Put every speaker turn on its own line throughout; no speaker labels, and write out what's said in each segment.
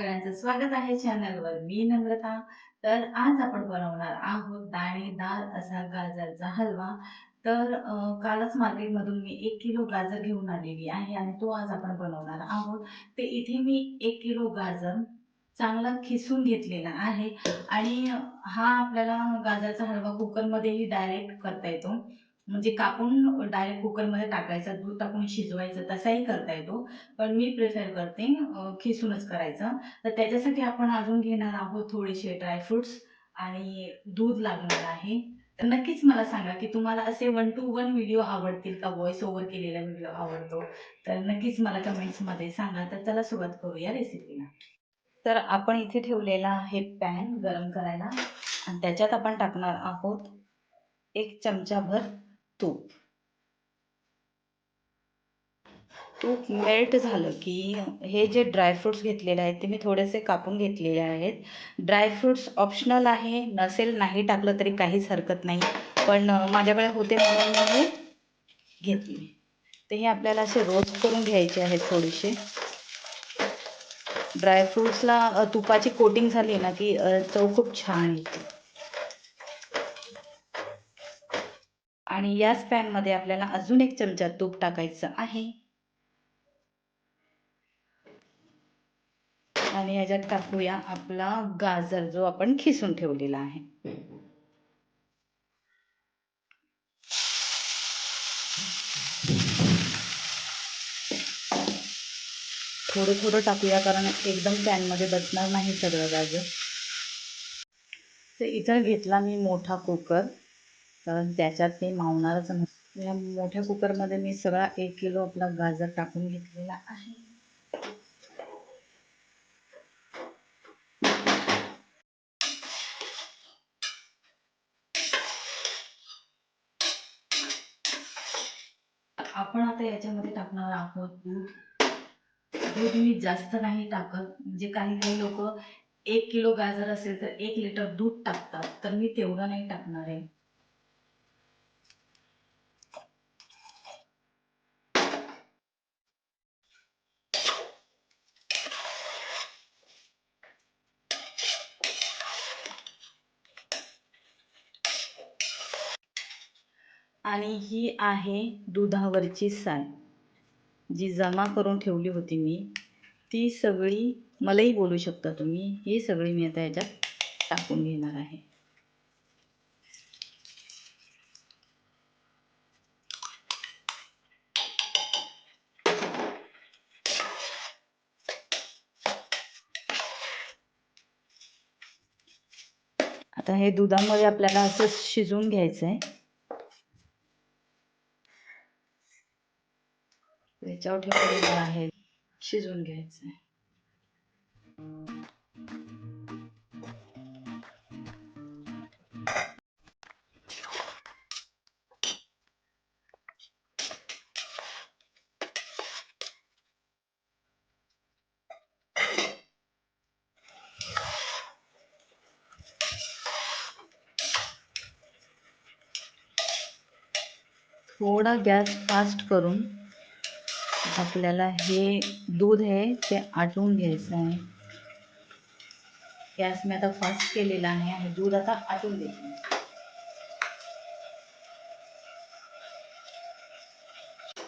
सगळ्यांचं स्वागत आहे चॅनलवर. मी नम्रता. तर आज आपण बनवणार आहोत दाणेदार असा गाजरचा हलवा. तर कालच मार्केटमधून मी एक किलो गाजर घेऊन आलेली आहे आणि तो आज आपण बनवणार आहोत. ते इथे मी एक किलो गाजर चांगला खिसून घेतलेला आहे आणि हा आपल्याला गाजरचा हलवा कुकरमध्येही डायरेक्ट करता येतो. म्हणजे कापून डायरेक्ट कुकरमध्ये टाकायचा दूध टाकून शिजवायचं तसाही करता येतो. पण मी प्रिफर करते खिसूनच करायचं. तर त्याच्यासाठी आपण अजून घेणार आहोत थोडेसे ड्रायफ्रुट्स आणि दूध लागणार आहे. तर नक्कीच मला सांगा की तुम्हाला असे वन टू वन व्हिडिओ आवडतील का? व्हॉइस ओव्हर केलेला व्हिडिओ आवडतो? तर नक्कीच मला कमेंट्समध्ये सांगा. तर चला सुरुवात करूया रेसिपीला तर आपण इथे ठेवलेला आहे पॅन गरम करायला. आणि त्याच्यात आपण टाकणार आहोत एक चमचाभर तूप. तूप मेल्ट झालं की हे जे ड्रायफ्रुट्स घेतलेले आहेत ते मी थोडेसे कापून घेतलेले आहेत. ड्रायफ्रुट्स ऑप्शनल आहे नसेल नाही टाकलं तरी काहीच हरकत नाही. पण माझ्याकडे होते म्हणून मी हे घेतले. ते हे आपल्याला असे रोस्ट करून घ्यायचे आहेत थोडेसे. ड्रायफ्रुट्सला तुपाची कोटिंग झाली ना की चव खूप छान येते. आणि याच पॅनमध्ये आपल्याला अजून एक चमचा तूप टाकायचं आहे. आणि याच्यात टाकूया आपला गाजर जो आपण खिसून ठेवलेला आहे. थोडं थोडं टाकूया कारण एकदम पॅनमध्ये बसणार नाही सगळं गाजर. तर इथं घेतला मी मोठा कुकर. कारण त्याच्यात ते मावणारच नाही या मोठ्या कुकरमध्ये मी सगळा एक किलो आपला गाजर टाकून घेतलेला आहे. आपण आता याच्यामध्ये टाकणार आहोत दूध. दूध मी जास्त नाही टाकत. म्हणजे काही काही लोक एक किलो गाजर असेल तर एक लिटर दूध टाकतात. तर मी तेवढं नाही टाकणार आहे. आणि ही आहे दुधावरची साय जी जमा करून ठेवली होती मी. ती सगळी मलाही बोलू शकता तुम्ही. ही सगळी मी आता याच्यात टाकून घेणार आहे. आता हे दुधामध्ये आपल्याला असं शिजवून घ्यायचं आहे याच्यावर ठेवलेलं आहे. शिजवून घ्यायचं आहे. थोडा गॅस फास्ट करून आपल्याला हे दूध आहे ते आटवून घ्यायचं आहे. गॅस मी आता फास्ट केलेला आहे आणि दूध आता आटून देते.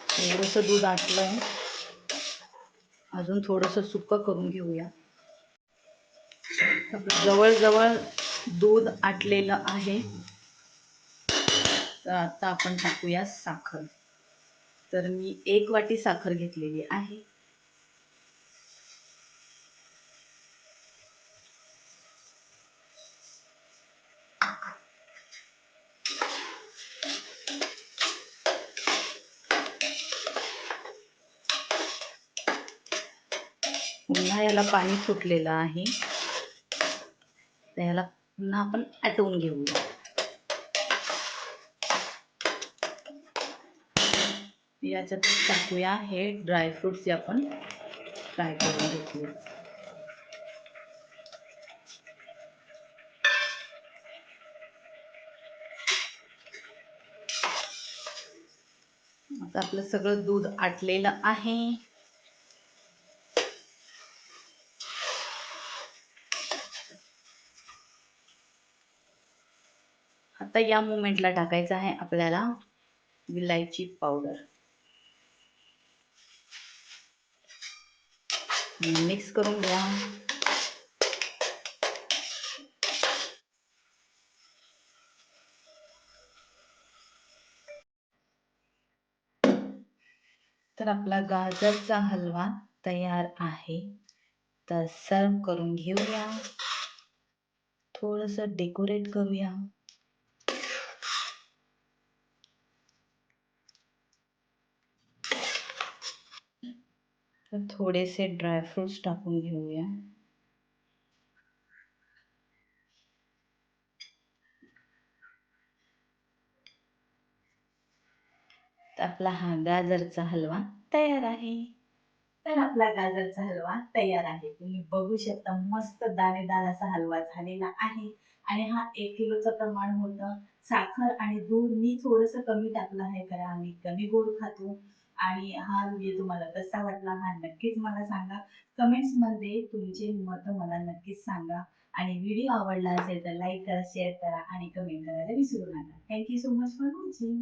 थोडंसं दूध आटलं आहे अजून थोडंसं सुक्क करून घेऊया. जवळजवळ दूध आटलेलं आहे. तर आता आपण टाकूया साखर. तर मी एक वाटी साखर घेतलेली आहे. पुन्हा याला पाणी सुटलेलं आहे. तर याला पुन्हा आपण आटवून घेऊया. याच्यात टाकूया. हे ड्रायफ्रुट्स जे आपण फ्राय करून घेतले. आता आपलं सगळं दूध आटलेलं आहे. आता या मुमेंटला टाकायचं आहे आपल्याला विलायची पावडर मिक्स करून घ्या. तर आपला गाजरचा हलवा तयार आहे. तर सर्व करून घेऊया. थोडंसं डेकोरेट करूया. तर थोडेसे ड्रायफ्रुट्स टाकून घेऊया. आपला हा गाजरचा हलवा तयार आहे. तर आपला गाजरचा हलवा तयार आहे. तुम्ही बघू शकता मस्त दाणेदार असा हलवा झालेला आहे. आणि हा एक किलोचं प्रमाण होतं. साखर आणि दूध मी थोडंसं कमी टाकलं आहे कारण आम्ही कमी गोड खातो. आणि हा व्हिडिओ तुम्हाला कसा वाटला हा नक्कीच मला सांगा. कमेंट्समध्ये तुमचे मत मला नक्कीच सांगा. आणि व्हिडिओ आवडला असेल तर लाईक करा शेअर करा आणि कमेंट करायला विसरू नका. Thank you so much for watching